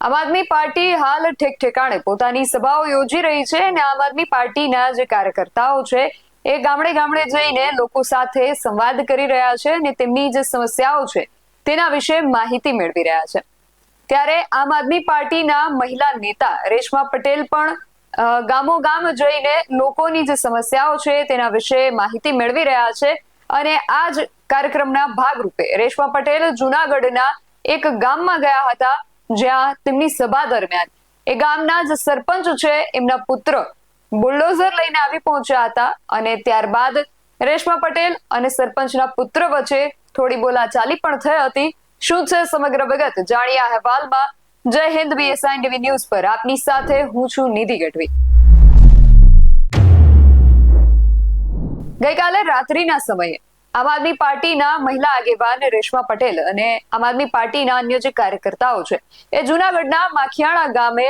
આમ આદમી પાર્ટી હાલ ઠેક ઠેકાણે પોતાની સભાઓ યોજી રહી છે અને આમ આદમી પાર્ટીના જે કાર્યકર્તાઓ છે, એ ગામડે ગામડે જઈને લોકો સાથે સંવાદ કરી રહ્યા છે અને તેમની જે સમસ્યાઓ છે, તેના વિશે માહિતી મેળવી રહ્યા છે. ત્યારે આમ આદમી પાર્ટીના મહિલા નેતા રેશમા પટેલ પણ ગામો ગામ જઈને લોકોની જે સમસ્યાઓ છે, તેના વિશે માહિતી મેળવી રહ્યા છે અને આ જ કાર્યક્રમના ભાગરૂપે રેશમા પટેલ જુનાગઢના એક ગામમાં ગયા હતા જ્યાં તેમની સભા દરમિયાન એ ગામના જે સરપંચ છે, એમના પુત્ર બુલડોઝર લઈને આવી પહોંચ્યા હતા અને ત્યારબાદ રેશમા પટેલ અને સરપંચના પુત્ર વચ્ચે થોડી બોલાચાલી પણ થઈ હતી. શું છે સમગ્ર વિગત? જાણીએ અહેવાલમાં. જય હિન્દ બીએસઆઈ ટીવી ન્યૂઝ પર. આપની સાથે હું છું નિધિ ગઢવી. ગઈકાલે રાત્રિના સમયે આમ આદમી પાર્ટીના મહિલા આગેવાન રેશમા પટેલ અને આમ આદમી પાર્ટીના અન્ય જે કાર્યકર્તાઓ છે, એ જુનાગઢના માખિયાણા ગામે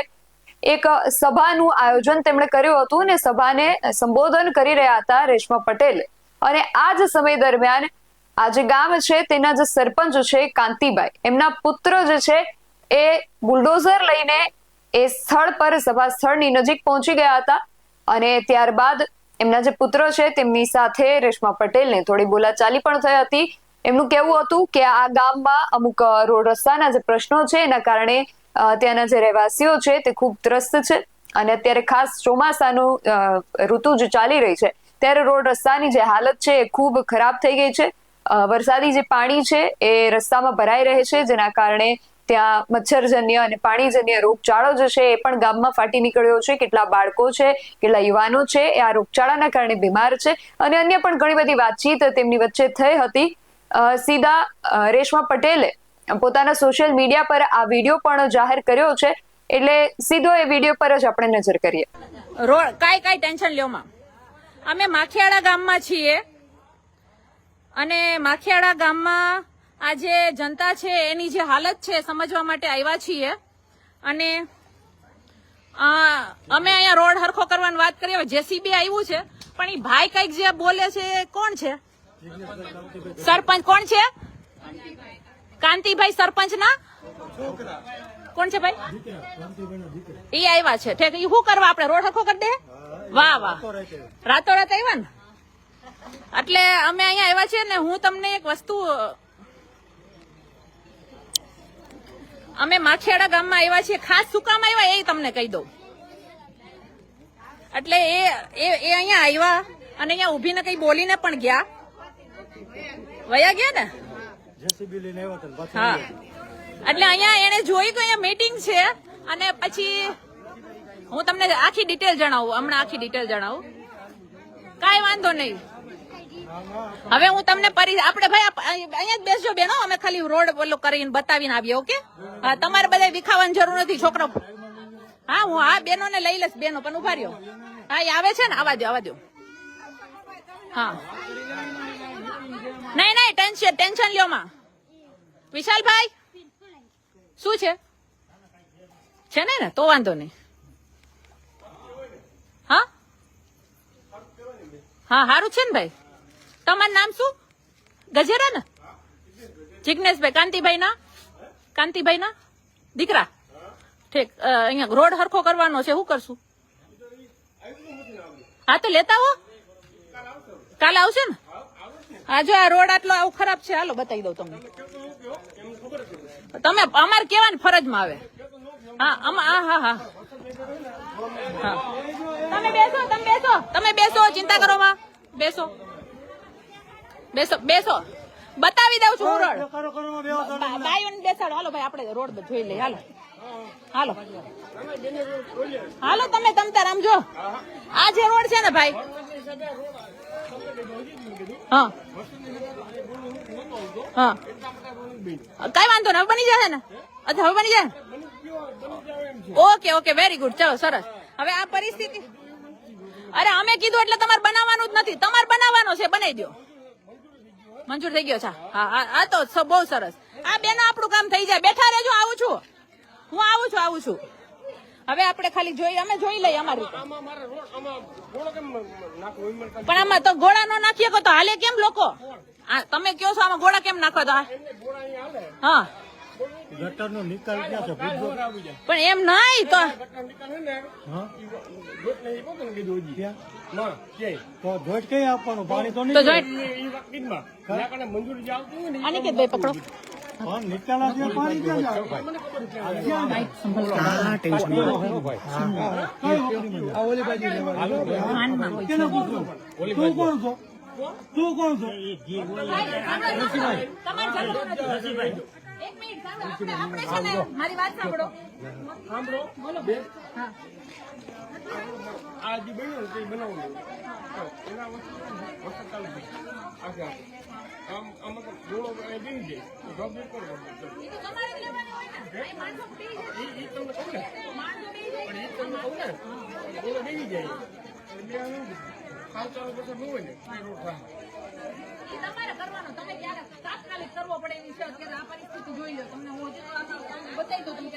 એક સભાનું આયોજન તેમણે કર્યું હતું અને સભાને સંબોધન કરી રહ્યા હતા રેશમા પટેલ. અને આ જ સમય દરમિયાન આ જે ગામ છે, તેના જે સરપંચ છે કાંતિભાઈ એમના પુત્ર જે છે, એ બુલડોઝર લઈને એ સ્થળ પર સભા સ્થળની નજીક પહોંચી ગયા હતા અને ત્યારબાદ એમના જે પુત્ર છે, તેમની સાથે રેશમા પટેલને થોડી બોલાચાલી પણ થઈ હતી. એમનું કહેવું હતું કે આ ગામમાં અમુક રોડ રસ્તાના જે પ્રશ્નો છે, એના કારણે ત્યાંના જે રહેવાસીઓ છે, તે ખૂબ ત્રસ્ત છે. અને અત્યારે ખાસ ચોમાસાનું ઋતુ જે ચાલી રહી છે, ત્યારે રોડ રસ્તાની જે હાલત છે, એ ખૂબ ખરાબ થઈ ગઈ છે. વરસાદી જે પાણી છે, એ રસ્તામાં ભરાઈ રહે છે, જેના કારણે ત્યાં મચ્છરજન્ય અને પાણીજન્ય રોગચાળો જે છે, એ પણ ગામમાં ફાટી નીકળ્યો છે. કેટલા બાળકો છે, કેટલા યુવાનો છે, એ આ રોગચાળાના કારણે બીમાર છે. અને અન્ય પણ ઘણી બધી વાતચીત તેમની વચ્ચે થઈ હતી. સીધા રેશમા પટેલે પોતાના સોશિયલ મીડિયા પર આ વીડિયો પણ જાહેર કર્યો છે. એટલે સીધો એ વીડિયો પર જ આપણે નજર કરીએ. રોડ કાંઈ કાંઈ ટેન્શન લ્યો માં. અમે માખિયાળા ગામમાં છીએ. અને માખિયાળા ગામમાં આ જે જનતા છે, એની જે હાલત છે, સમજવા માટે આવ્યા છીએ. અને અમે અહીંયા રોડ હરખો કરવાની વાત કરીએ જેસીબી આવ્યું છે, પણ એ ભાઈ કંઈક જે બોલે છે કોણ છે? સરપંચ કોણ છે? કાંતિભાઈ સરપંચ ના કોણ છે ભાઈ? એ આવ્યા છે. ઠીક એ શું કરવા આપણે? રોડ હરખો કરી દે? વાહ વાહ. રાતોરાત આવ્યા ને? એટલે અમે અહીંયા આવ્યા છીએ ને હું તમને એક વસ્તુ અમે માખેડા ગામમાં આવ્યા છીએ. ખાસ શું કામ આવ્યા એ તમને કહી દઉં. એટલે એ એ અહીંયા આવ્યા અને અહીંયા ઊભીને કઈ બોલીને પણ ગયા. વયા ગયા ને? હા. એટલે અહીંયા એને જોઈ કે અહીંયા મીટિંગ છે અને પછી હું તમને આખી ડિટેલ જણાવું, હમણાં આખી ડિટેલ જણાવું. કાંઈ વાંધો નહીં. હવે હું તમને પરી આપણે ભાઈ અહીંયા જ બેસજો બેનો અમે ખાલી રોડ ઓલો કરીને બતાવીને આવીએ, ઓકે? તમારે બધા વિખાવાની જરૂર નથી, છોકરો. હા, હું હા બેનો ને લઈ લઈશ, બેનો, પણ ઊભા રહ્યો. હા, એ આવે છે ને? આવા દો આવા દો હા. નહીં નહીં, ટેન્શન ટેન્શન લ્યો માં. વિશાલભાઈ, શું છે? છે ને તો વાંધો નહીં. હા? હા સારું છે ને ભાઈ? તમારું નામ શું? ગજેરા ને? જિગ્નેશભાઈ કાંતિભાઈ ના કાંતિભાઈ ના દીકરા? ઠીક અહીંયા રોડ હરખો કરવાનો છે, શું કરશું? હા, તો લેતા હો. કાલે આવશે ને? હા, જો આ રોડ આટલો આવું ખરાબ છે, હાલો બતાવી દઉં તમને. તમે અમારે કેવાની ફરજમાં આવે? હા હા હા. હા. તમે બેસો તમે બેસો. તમે બેસો, ચિંતા કરો માં. બેસો. બેસો બેસો. બતાવી દઉં છું રોડ. બા- બાઈઓને બેસાડો. હાલો ભાઈ આપણે રોડ જોઈ લઈએ. હાલો. હાલો. હાલો તમે તમતા રમજો આ જે રોડ છે ને ભાઈ. હા. હા. કઈ વાંધો ને હવે બની જશે ને? અચ્છા હવે બની જાય? ઓકે ઓકે વેરી ગુડ ચલો સરસ. હવે આ પરિસ્થિતિ અરે અમે કીધું એટલે તમારે બનાવવાનું જ નથી. તમારે બનાવવાનો છે બનાવી દો મંજૂર થઈ ગયો છે. હા આ તો બહુ સરસ. આ બેનો આપણું કામ થઈ જાય. બેઠા રહેજો આવું છું. હું આવું છું આવું છું. હવે આપણે ખાલી જોઈ અમે જોઈ લઈએ અમારી. પણ આમાં તો ગોળા નો નાખીએ તો હાલે કેમ લોકો? આ તમે કયો છો આમાં ગોળા કેમ નાખો તો હા. ગટરનો નિકાલ ક્યાં છે? પણ એમ નહીં તો કઈ આપવાનું? પાણી તો તો નહીં મંજૂરી આવતી હોય ને પકડો? તું કોણ છો? મારી વાત સાંભળો. સાંભળો. બોલો. હા. આ જે બન્યું તે બનાવવું એના વસ્તુ ચાલુ આખે. આમ ગોળો અહીં જાય. તો જવાબ નહીં કોણ કરશે? એ તો તમારે જ લેવાની હોય ને. અહીં માણસો પી જાય. ઈ- ઈ તમને કહું ને માણસો પી જાય. પણ ઈ તમને કહું ને ગોળો બેસી જાય. એટલે આ ખાવ ચાલુ વરસાદ ન ને? રોડ થાય એ તમારે કરવાનો તમે ત્યારે તાત્કાલિક કરવો પડે એની છે અત્યારે આ પરિસ્થિતિ જોઈ લો તમને હું બતાવી દઉં તમે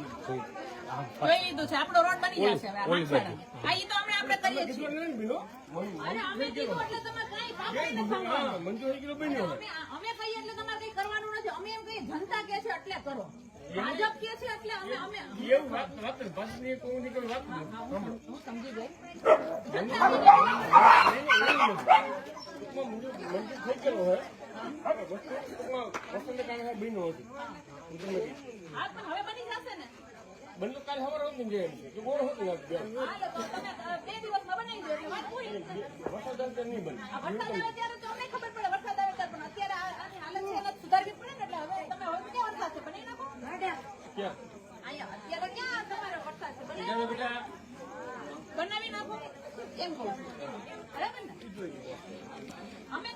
જોઈ લીધું છે આપણો રોડ બની જશે હવે આ ઈ તો આપણે કરીએ છીએ. અરે અમે કીધું એટલે તમે કાંઈ પાપડ નથી મંજૂરી કિલો બન્યો અમે અમે કહીએ એટલે તમારે કઈ કરવાનું નથી. અમે એમ કહીએ જનતા કે છે એટલે કરો. ભાજપ કે છે એટલે અમે અમે એવું વાત વાત નીકળ વાત હું સમજી ગઈ ટૂંકમાં મંજૂર મંજૂર થઈ ગયેલો હોય વસ્તુને કારણે બન્યો હતું હવે બની જશે ને બંને કાલે સવારે હોત ને જે એમ છે. કે ગોળ હોત બે. તો તમે અ, બે દિવસમાં બનાવી દો એટલે વાત પૂરી વરસાદ આવે નહીં બને વરસાદ આવે ત્યારે તો અમને ખબર પડે વરસાદ આવે ત્યારે પણ અત્યારે આની હાલત સુધારવી પડે ને એટલે હવે તમે બનાવી નાખો એમ કહું અમે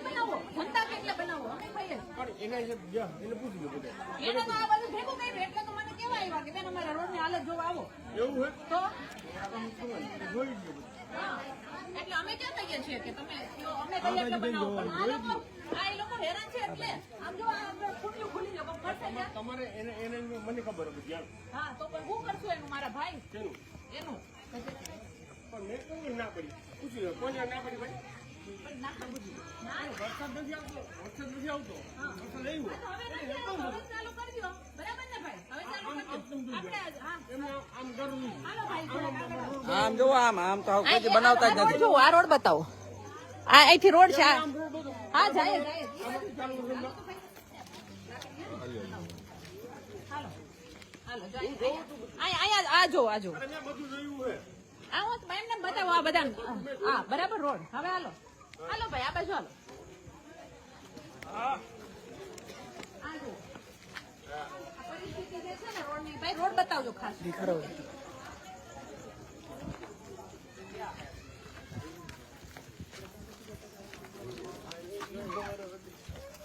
બનાવો જનતા કેટલે બનાવો અમે કહીએ એના એને તો આ કેવા આવ્યા કે બેન અમારા હાલત જોવા આવો એવું તો. એટલે અમે ક્યાં કહીએ છીએ કે તમે અમે કહીએ એટલે બનાવો પણ આ લોકો આ એ લોકો હેરાન છે એટલે આમ જો આ ખુલ્લું તમારે એને એને મને ખબર હતી હા તો પણ હું કરશું એનું મારા ભાઈ? શેનું એનું. પણ મેં કહ્યું ના પડી. પૂછી કોને ના પડી ભાઈ? વરસાદ નથી આવતો. વરસાદ નથી આવતો. વરસાદ આવ્યો. હવે નથી આવતો, હવે ચાલુ કરી દો બરાબર ને ભાઈ? હવે ચાલુ કરી દો આપણે આ- હા એમાં આમ જો આમ આમ તો આ એ- આ રોડ આ રોડ બતાવો. આ અહીંથી રોડ છે આ. હા જાય હાલો હાલો અહીંયા આ જો આ જો આ હું એમને બતાવો, આ બધા હા, બરાબર, રોડ. હવે હાલો. હાલો ભાઈ, આ બાજુ હાલો. જુઓ. પરિસ્થિતિ જે ભાઈ, રોડ બતાવજો ખાસ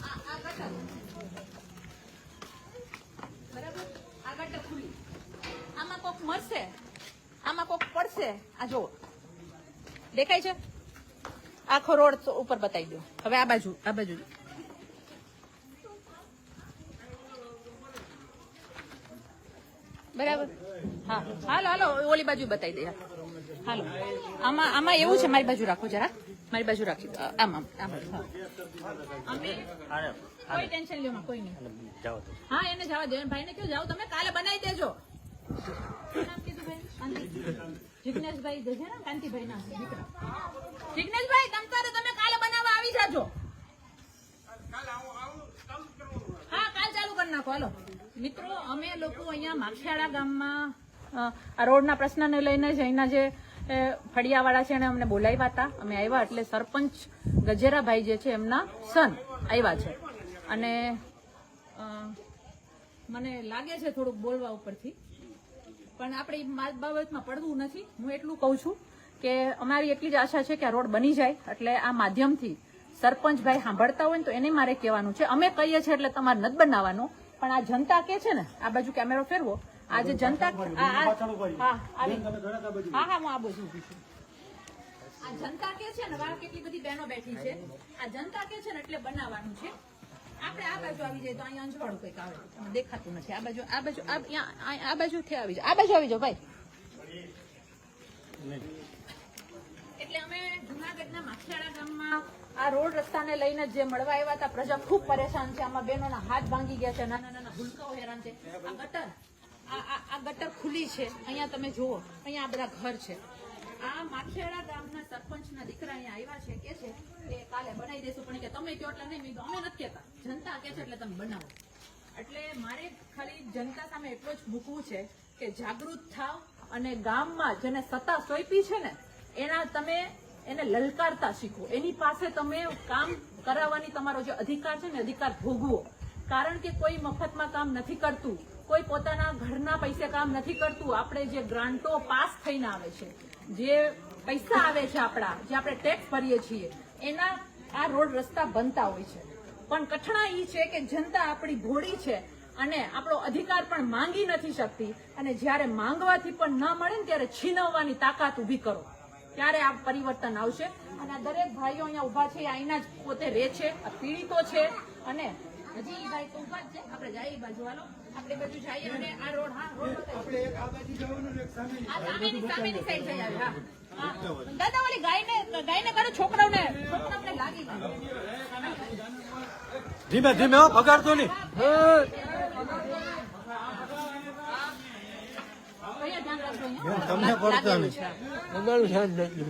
આ- આ ગટર. બરાબર આ ગટર ખુલ્લી આમાં કોક મરશે આમાં કોક પડશે આ જો દેખાય છે? આખો રોડ ઉપર બતાવી દો. હવે આ બાજુ આ બાજુ. બરાબર? હા. હાલો હાલો, ઓલી બાજુ બતાવી દે હાલો. આમાં આમાં એવું છે, મારી બાજુ રાખો જરા. મારી બાજુ રાખી દો. આમ આમ આમ. કોઈ ટેન્શન લ્યો, કોઈ નહીં. હા, એને જવા દો. ભાઈને કયો જાઓ, તમે કાલે બનાવી દેજો. નામ કીધું ભાઈ? કાંતિ. જશે ને કાંતિભાઈ ના દીકરા. જિગ્નેશભાઈ, તમ તારે તમે કાલે બનાવવા આવી જાજો. હા, કાલ ચાલુ કરી નાખો. હાલો. મિત્રો, અમે લોકો અહીંયા માખિયાળા ગામમાં આ રોડના પ્રશ્નને લઈને જ અહીંના જે ફળિયાવાળા છે એને અમને બોલાવ્યા હતા. અમે આવ્યા એટલે સરપંચ ગજેરાભાઈ જે છે એમના સન આવ્યા છે. અને મને લાગે છે થોડુંક બોલવા ઉપરથી. પણ આપણે માલ બાબતમાં પડવું નથી. હું એટલું કહું છું કે અમારી એટલી જ આશા છે કે આ રોડ બની જાય. એટલે આ માધ્યમથી સરપંચભાઈ સાંભળતા હોય ને તો એને મારે કહેવાનું છે. અમે કહીએ છીએ એટલે તમારે નથી બનાવવાનું. પણ આ જનતા કે છે ને આ બાજુ કેમેરો ફેરવો. આજે જનતા હા હા હું આ બાજુ આ જનતા કે છે ને વાળ કેટલી બધી બહેનો બેઠી છે. આ જનતા કે છે ને એટલે બનાવવાનું છે. આપણે આ બાજુ આવી જાય તો અહીંયા અંજવાળું કંઈક આવે. દેખાતું નથી. આ બાજુ આ બાજુ, આ બાજુથી આવી જાઓ. આ બાજુ આવી જાઓ, ભાઈ. એટલે અમે જુનાગઢના માખિયાળા ગામમાં આ રોડ રસ્તાને લઈને જે મળવા આવ્યા હતા, પ્રજા ખૂબ પરેશાન છે. આમાં બહેનોના હાથ ભાંગી ગયા છે, નાના નાના ભૂલકાઓ હેરાન છે. આ ગટર આ ગટર ખુલ્લી છે. અહીંયા તમે જુઓ, અહીંયા આ બધા ઘર છે. આ માખેડા ગામના સરપંચના દીકરા અહીંયા આવ્યા છે, કે છે? કાલે બનાવી દેશું, પણ કે તમે કયો એટલે નહીં. અમે નથી કહેતા. જનતા કે છે એટલે તમે બનાવો. એટલે મારે ખાલી જનતા સામે એટલું જ મૂકવું છે કે જાગૃત થાવ અને ગામમાં જેને સત્તા સોંપી છે ને, એના તમે એને લલકારતા શીખો. એની પાસે તમે કામ કરાવવાની તમારો જે અધિકાર છે ને અધિકાર ભોગવો. કારણ કે કોઈ મફતમાં કામ નથી કરતું, કોઈ પોતાના ઘરના પૈસે કામ નથી કરતું. આપણે જે ગ્રાન્ટો પાસ થઈને આવે છે, જે પૈસા આવે છે આપણા, જે આપણે ટેક્સ ભરીએ છીએ એના આ રોડ રસ્તા બનતા હોય છે. પણ કઠણા ઈ છે કે જનતા આપણી ભોળી છે અને આપણો અધિકાર પણ માંગી નથી શકતી. અને જ્યારે માંગવાથી પણ ન મળે ને ત્યારે છીનવવાની તાકાત ઊભી કરો. ત્યારે આ પરિવર્તન આવશે. અને આ દરેક ભાઈઓ અહીંયા ઊભા છે અહીંના જ પોતે રહે છે. પીડિતો છે. અને હજી ઈ ભાઈ તો ઊભા છે. આપણે જઈએ બાજુ હાલો. આપણે બાજુ જઈએ અને આ રોડ હા રોડ આપણે એક આ બાજુ જવાનું એક સામે આ સામેની સામેની સાઈડ જઈ આવી, હા. દાદા ઓલી ગાયને ગાયને કરો છોકરાઓને છોકરાઓને લાગી ધીમે ધીમે હો પગાડતો નહીં? તમને પડતા નહીં. ધ્યાન રાખજો.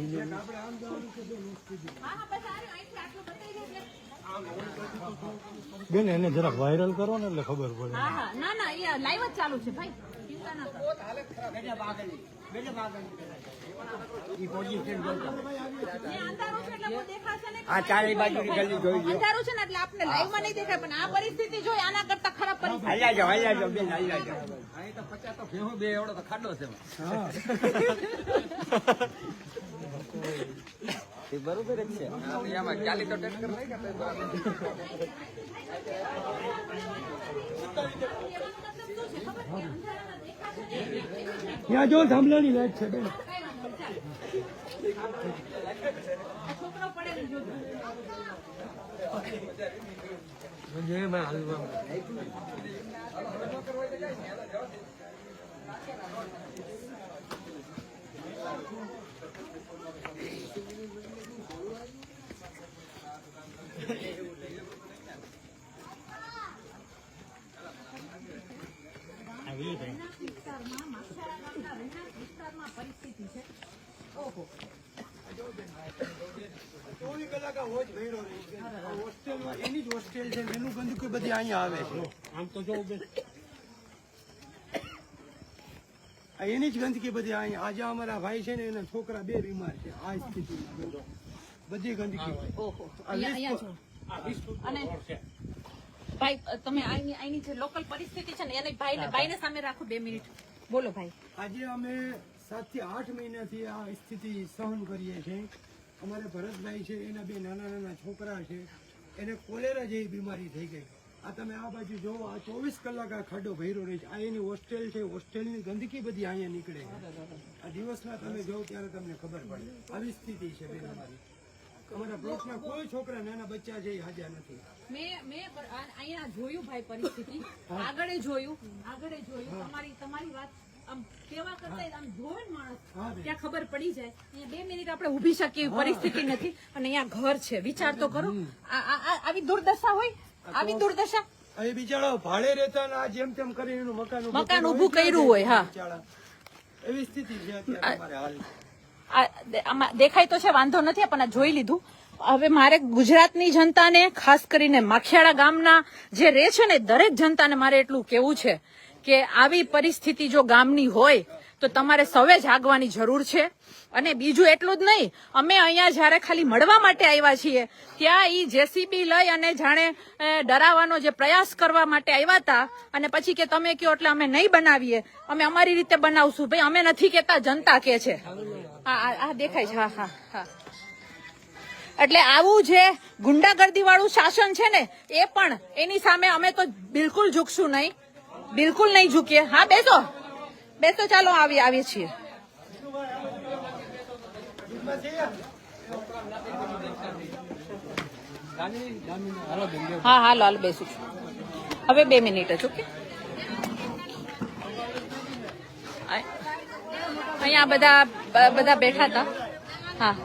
બેન એને જરાક વાયરલ કરો ને એટલે ખબર પડે. ના ના લાઈવ જ ચાલુ છે ભાઈ. ચિંતા ના કરો. ને અંધારું છે એટલે બહુ દેખાશે નહીં. આ ચારે બાજુની ગલી જોઈ લો અંધારું છે ને એટલે આપને લાઈવ નહીં દેખાય પણ આ પરિસ્થિતિ જોઈ આના કરતા ખરાબ પરિસ્થિતિ. હાલ્યા જાઓ હાલ્યા જાઓ બેન હાલ્યા જાઓ. અહીં તો પચાસ તો ભેહું બે એવડો તો ખાડો છે. એ બરોબર જ છે. આમાં ચાલી તો નહીં કે તોય જો થાંભલાની લાઈટ છે બેન. વિસ્તારમાં માછારા ગામના વિસ્તારમાં પરિસ્થિતિ છે ઓહો ચોવીસ કલાક આ વોચ ભર્યો રહે હોસ્ટેલમાં એની જ હોસ્ટેલ છે ને એનું ગંદકી બધી અહીંયા આવે છે. આમ તો જો એની જ ગંદકી બધી અહીંયા. આજે અમારા ભાઈ છે ને એના છોકરા બે બીમાર છે. આ સ્થિતિમાં. બધી ગંદકી. ભાઈ તમે અહીંની જે લોકલ પરિસ્થિતિ છે ને એને ભાઈને ભાઈને સામે રાખો બે મિનિટ. બોલો ભાઈ. આજે અમે સાતથી આઠ મહિનાથી આ સ્થિતિ સહન કરીએ છીએ. અમારે ભરતભાઈ છે એના બે નાના નાના છોકરા છે એને કોલેરા જેવી બીમારી થઈ ગઈ. આ તમે આ બાજુ જોવો આ ચોવીસ કલાક આ ખાડો ભર્યો રહે છે. આ એની હોસ્ટેલ છે હોસ્ટેલની ગંદકી બધી અહીંયા નીકળે છે. આ દિવસના તમે જોવો ત્યારે તમને ખબર પડે. આવી સ્થિતિ છે બેન અમારી. અમારા બ્લોકના કોઈ છોકરા નાના બચ્ચા છે હાજર નથી. મેં મેં અહીંયા જોયું ભાઈ પરિસ્થિતિ. આગળ જોયું આગળ જોયું. તમારી તમારી વાત આમ કેવા કરતા આમ જોવે ને માણસ ત્યાં ખબર પડી જાય. અહીંયા બે મિનિટ આપણે ઊભી શકીએ પરિસ્થિતિ નથી. અને અહીંયા ઘર છે. વિચાર તો કરો. આ આ- આ- આવી દુર્દશા હોય? આવી દુર્દશા? એ બિચારા ભાડે રહેતા આ જેમ તેમ કરીને મકાન મકાન કર્યું કર્યું હોય, હા. એવી સ્થિતિ છે અત્યારે હાલ આમાં દેખાય તો છે વાંધો નથી પણ આ જોઈ લીધું. હવે મારે ગુજરાતની જનતાને ખાસ કરીને માખિયાળા ગામના જે રહે છે ને દરેક જનતાને મારે એટલું કેવું છે. કે આવી પરિસ્થિતિ જો ગામની હોય, તો તમારે સૌએ જાગવાની જરૂર છે. અને બીજું એટલું જ નહીં, અમે અહીંયા જ્યારે ખાલી મળવા માટે આવ્યા છીએ, ત્યાં ઈ જેસીબી લઈ અને જાણે ડરાવવાનો જે પ્રયાસ કરવા માટે આવ્યા હતા, અને પછી કે તમે કયો એટલે અમે નહીં બનાવીએ, અમે અમારી રીતે બનાવશું. ભાઈ, અમે નથી કેતા જનતા કે છે. આ દેખાય છે, હા હા હા. એટલે આવું જે ગુંડાગર્દી વાળું શાસન છે ને, એ પણ એની સામે અમે તો બિલકુલ ઝૂકશું નહીં. બિલકુલ નહીં ઝૂકીએ. હા, બેસો. બેસો, ચાલો, આવી, આવીએ છીએ. હા હાલો લાલ બેસું છું. હવે બે મિનિટ જ, ઓકે? અહીંયા બધા બધા બેઠા હતા. હા.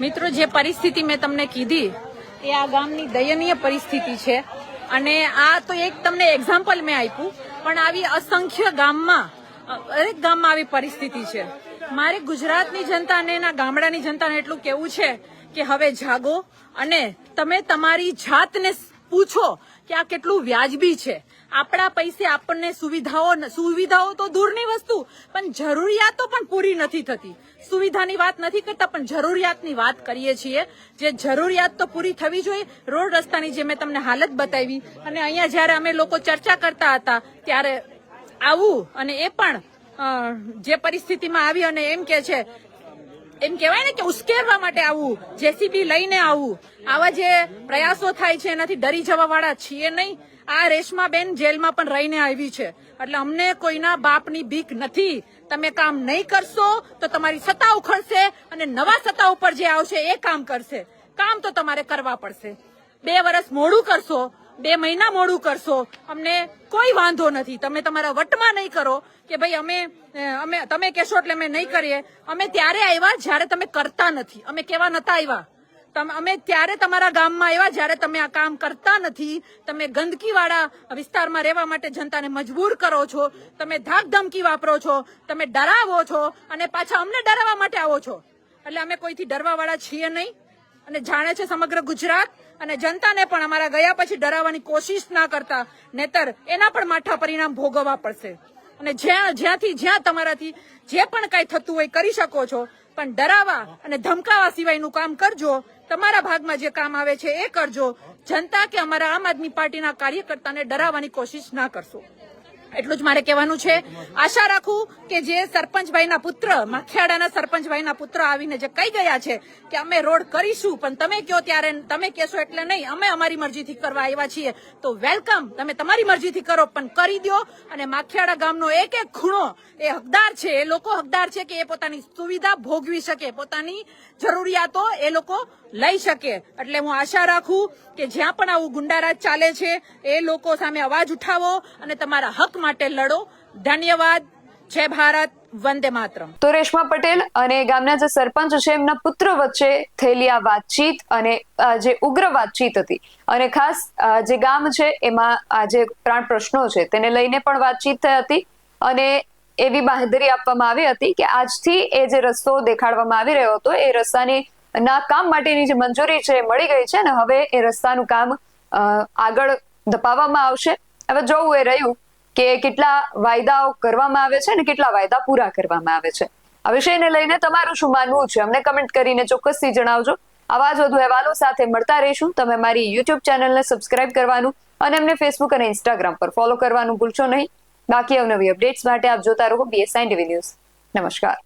મિત્રો, જે પરિસ્થિતિ મેં તમને કીધી, એ આ ગામની દયનીય પરિસ્થિતિ છે. અને આ તો એક તમને એક્ઝામ્પલ મેં આપ્યું, પણ આવી અસંખ્ય ગામમાં દરેક ગામમાં આવી પરિસ્થિતિ છે. મારે ગુજરાતની જનતાને એના ગામડાની જનતાને એટલું કેવું છે કે હવે જાગો અને તમે તમારી જાતને પૂછો કે આ કેટલું વ્યાજબી છે. આપણા પૈસે આપણને સુવિધાઓ સુવિધાઓ તો દૂરની વસ્તુ, પણ જરૂરિયાતો પણ પૂરી નથી થતી. સુવિધાની વાત નથી કરતા, પણ જરૂરિયાતની વાત કરીએ છીએ. જે જરૂરિયાત તો પૂરી થવી જોઈએ. રોડ રસ્તાની જે મેં તમને હાલત બતાવી, અને અહીંયા જ્યારે અમે લોકો ચર્ચા કરતા હતા, ત્યારે આવું અને એ પણ જે પરિસ્થિતિમાં આવી અને એમ કે છે, એમ કહેવાય ને કે ઉશ્કેરવા માટે આવવું જેસીબી લઈને આવવું આવા જે પ્રયાસો થાય છે, એનાથી ડરી જવા વાળા છીએ નહીં. આ રેશમાબેન જેલમાં પણ રહીને આવી છે. એટલે અમને કોઈના બાપની બીક નથી. તમે કામ નહીં કરશો તો તમારી સત્તા ઉખડશે અને નવા સત્તા ઉપર જે આવશે એ કામ કરશે. કામ તો તમારે કરવા પડશે. બે વર્ષ મોડું કરશો, બે મહિના મોડું કરશો, અમને કોઈ વાંધો નથી. તમે તમારા વટમાં નહીં કરો કે ભાઈ અમે અમે, તમે કહેશો એટલે અમે નહીં કરીએ. અમે ત્યારે આવ્યા જ્યારે તમે કરતા નથી. અમે કેવા નતા આવ્યા. અમે ત્યારે તમારા ગામમાં આવ્યા જ્યારે તમે આ કામ કરતા નથી. તમે ગંદકી વાળા વિસ્તારમાં રહેવા માટે જનતાને મજબૂર કરો છો. તમે ધાક ધમકી વાપરો છો. તમે ડરાવો છો અને પાછા અમને ડરાવવા માટે આવો છો. એટલે અમે કોઈથી ડરવા વાળા છીએ નહીં. અને જાણે છે સમગ્ર ગુજરાત અને જનતાને પણ અમારા ગયા પછી ડરાવવાની કોશિશ ના કરતા. નેતર એના પણ માઠા પરિણામ ભોગવવા પડશે. અને જ્યાં જ્યાંથી જ્યાં તમારાથી જે પણ કઈ થતું હોય કરી શકો છો. પણ ડરાવા અને ધમકાવા સિવાયનું કામ કરજો. તમારા ભાગમાં જે કામ આવે છે એ કરજો. જનતા કે અમારા આમ આદમી પાર્ટીના કાર્યકર્તાને ડરાવવાની કોશિશ ના કરશો. એટલું જ મારે કહેવાનું છે. આશા રાખું કે જે સરપંચભાઈના પુત્ર માખિયાડાના સરપંચભાઈના પુત્ર આવીને જે કહી ગયા છે કે અમે રોડ કરીશું, પણ તમે કયો ત્યારે, તમે કહેશો એટલે નહીં, અમે અમારી મરજીથી કરવા આવ્યા છીએ. તો વેલકમ, તમે તમારી મરજીથી કરો, પણ કરી દો. અને માખિયાડા ગામનો એક એક ખૂણો એ હકદાર છે, એ લોકો હકદાર છે કે એ પોતાની સુવિધા ભોગવી શકે, પોતાની જરૂરિયાતો એ લોકો લઈ શકે. એટલે હું આશા રાખું કે જ્યાં પણ આવું ગુંડારાજ ચાલે છે, એ લોકો સામે અવાજ ઉઠાવો અને તમારા હક માટે લડો. ધન્યવાદ. જય ભારત. વંદે માતરમ. તો રેશમા પટેલ અને ગામના જે સરપંચ છે, એમના પુત્ર વચ્ચે થયેલી આ વાતચીત અને જે ઉગ્ર વાતચીત હતી. અને ખાસ જે ગામ છે, એમાં આ જે પ્રાણ પ્રશ્નો છે, તેને લઈને પણ વાતચીત થઈ હતી અને એવી બાંહેધરી આપવામાં આવી હતી કે આજથી એ જે રસ્તો દેખાડવામાં આવી રહ્યો હતો, એ રસ્તાની ના, કામ માટેની જે મંજૂરી છે મળી ગઈ છે અને હવે એ રસ્તાનું કામ આગળ ધપાવવામાં આવશે. હવે જોવું એ રહ્યું કે કેટલા વાયદાઓ કરવામાં આવે છે અને કેટલા વાયદા પૂરા કરવામાં આવે છે. આ વિષયને લઈને તમારું શું માનવું છે? અમને કમેન્ટ કરીને ચોક્કસથી જણાવજો. આવા જ વધુ અહેવાલો સાથે મળતા રહીશું. તમે મારી યુટ્યુબ ચેનલને સબસ્ક્રાઇબ કરવાનું અને અમને ફેસબુક અને ઇન્સ્ટાગ્રામ પર ફોલો કરવાનું ભૂલશો નહીં. બાકી અવનવી અપડેટ્સ માટે આપ જોતા રહો બીએસઆઈ ટીવી ન્યૂઝ નમસ્કાર.